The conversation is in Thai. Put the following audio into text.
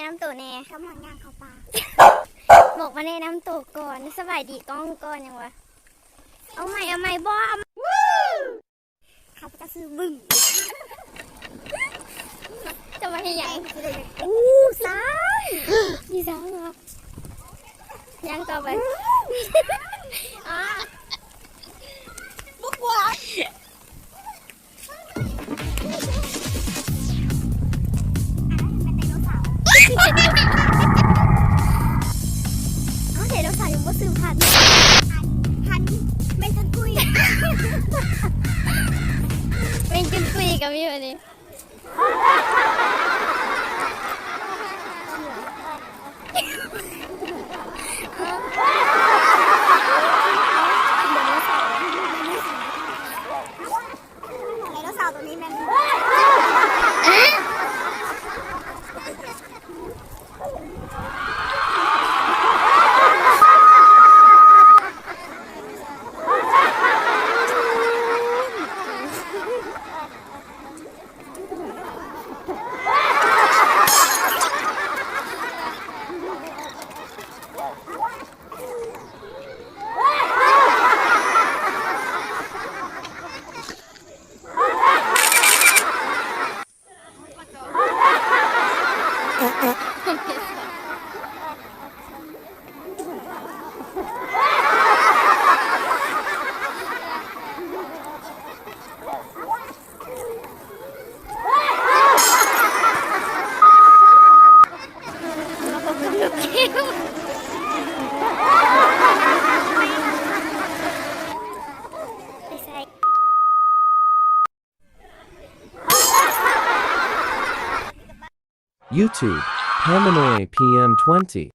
น้ำตัวแน่กำลังย่างเขาปลาบอกมาในน้ำตัวก่อนสบายดีก้องก่อนยังวะเอาใหม่เอาใหม่บอมเขาจะซื้อบึ้งจะมาให้ยังอู้สายดีสามเหรอยังต่อไปอ๋อ เอาเดี๋ยวเราใส่ยังบ่ซื้อพันพันไม่ทันคุยเป็นกุนคุยกับพี่วันนี้ YouTube, Paminoy PM20